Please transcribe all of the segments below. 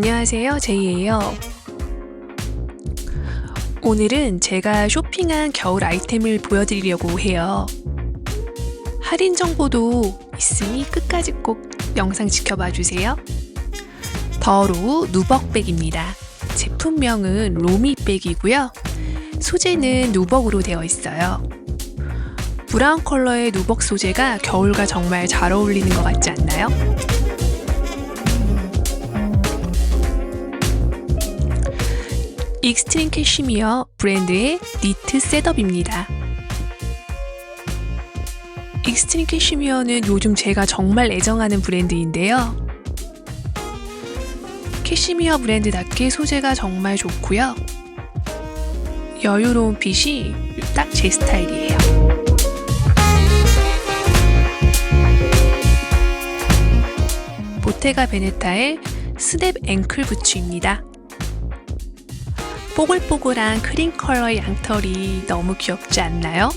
안녕하세요. 제이예요. 오늘은 제가 쇼핑한 겨울 아이템을 보여드리려고 해요. 할인 정보도 있으니 끝까지 꼭 영상 지켜봐 주세요. 더로우 누벅백입니다. 제품명은 로미백이고요. 소재는 누벅으로 되어 있어요. 브라운 컬러의 누벅 소재가 겨울과 정말 잘 어울리는 것 같지 않나요? 익스트림 캐시미어 브랜드의 니트 셋업입니다. 익스트림 캐시미어는 요즘 제가 정말 애정하는 브랜드인데요. 캐시미어 브랜드답게 소재가 정말 좋고요. 여유로운 핏이 딱 제 스타일이에요. 보테가 베네타의 스냅 앵클 부츠입니다. 뽀글뽀글한 크림 컬러의 양털이 너무 귀엽지 않나요?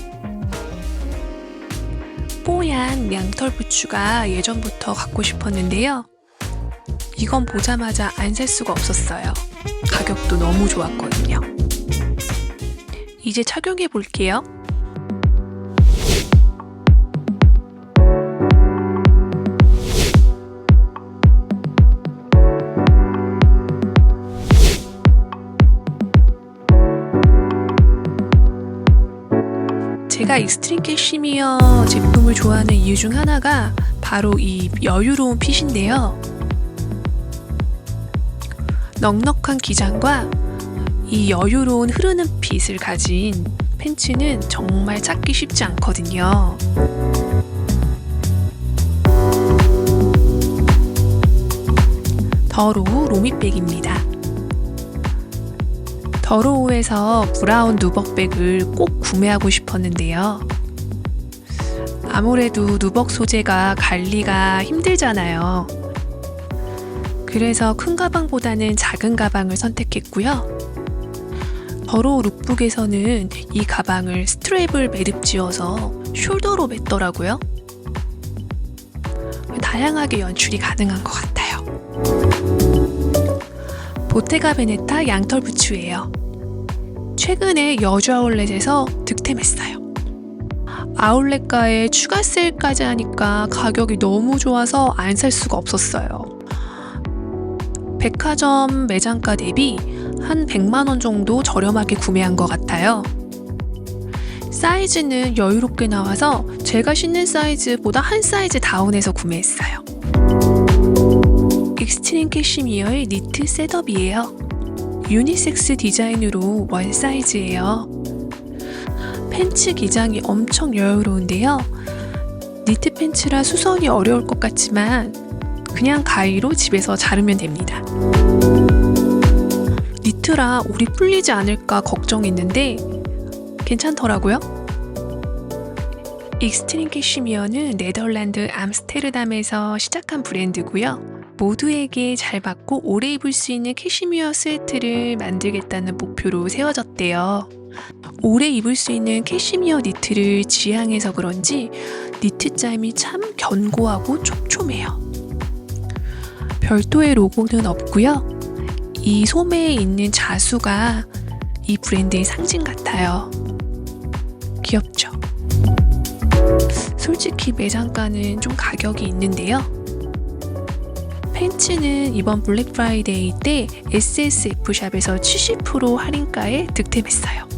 뽀얀 양털 부츠가 예전부터 갖고 싶었는데요. 이건 보자마자 안 살 수가 없었어요. 가격도 너무 좋았거든요. 이제 착용해 볼게요. 제가 익스트림 캐시미어 제품을 좋아하는 이유 중 하나가 바로 이 여유로운 핏인데요. 넉넉한 기장과 이 여유로운 흐르는 핏을 가진 팬츠는 정말 찾기 쉽지 않거든요. 더로우 로미백입니다. 더로우에서 브라운 누벅백을 꼭 구매하고 싶었는데요. 아무래도 누벅 소재가 관리가 힘들잖아요. 그래서 큰 가방보다는 작은 가방을 선택했고요. 더로우 룩북에서는 이 가방을 스트랩을 매듭 지어서 숄더로 맸더라고요. 다양하게 연출이 가능한 것 같아요. 보테가 베네타 양털 부츠예요. 최근에 여주 아울렛에서 득템했어요. 아울렛가에 추가 세일까지 하니까 가격이 너무 좋아서 안 살 수가 없었어요. 백화점 매장가 대비 한 100만원 정도 저렴하게 구매한 것 같아요. 사이즈는 여유롭게 나와서 제가 신는 사이즈보다 한 사이즈 다운해서 구매했어요. 익스트림 캐시미어의 니트 셋업이에요. 유니섹스 디자인으로 원 사이즈예요. 팬츠 기장이 엄청 여유로운데요. 니트 팬츠라 수선이 어려울 것 같지만 그냥 가위로 집에서 자르면 됩니다. 니트라 올이 풀리지 않을까 걱정했는데 괜찮더라고요. 익스트림 캐시미어는 네덜란드 암스테르담에서 시작한 브랜드고요. 모두에게 잘 받고 오래 입을 수 있는 캐시미어 스웨트를 만들겠다는 목표로 세워졌대요. 오래 입을 수 있는 캐시미어 니트를 지향해서 그런지 니트 짬이 참 견고하고 촘촘해요. 별도의 로고는 없고요. 이 소매에 있는 자수가 이 브랜드의 상징 같아요. 귀엽죠? 솔직히 매장가는 좀 가격이 있는데요. 팬츠는 이번 블랙 프라이데이 때 SSF샵에서 70% 할인가에 득템했어요.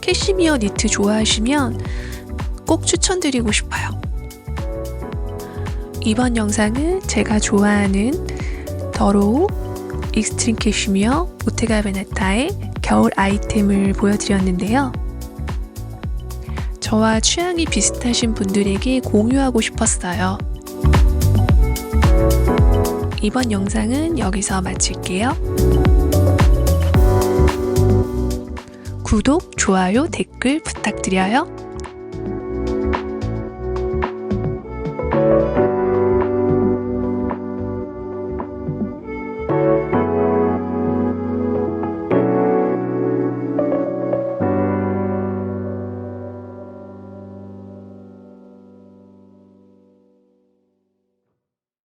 캐시미어 니트 좋아하시면 꼭 추천드리고 싶어요. 이번 영상은 제가 좋아하는 더로우 익스트림 캐시미어 보테가 베네타의 겨울 아이템을 보여드렸는데요. 저와 취향이 비슷하신 분들에게 공유하고 싶었어요. 이번 영상은 여기서 마칠게요. 구독, 좋아요, 댓글 부탁드려요.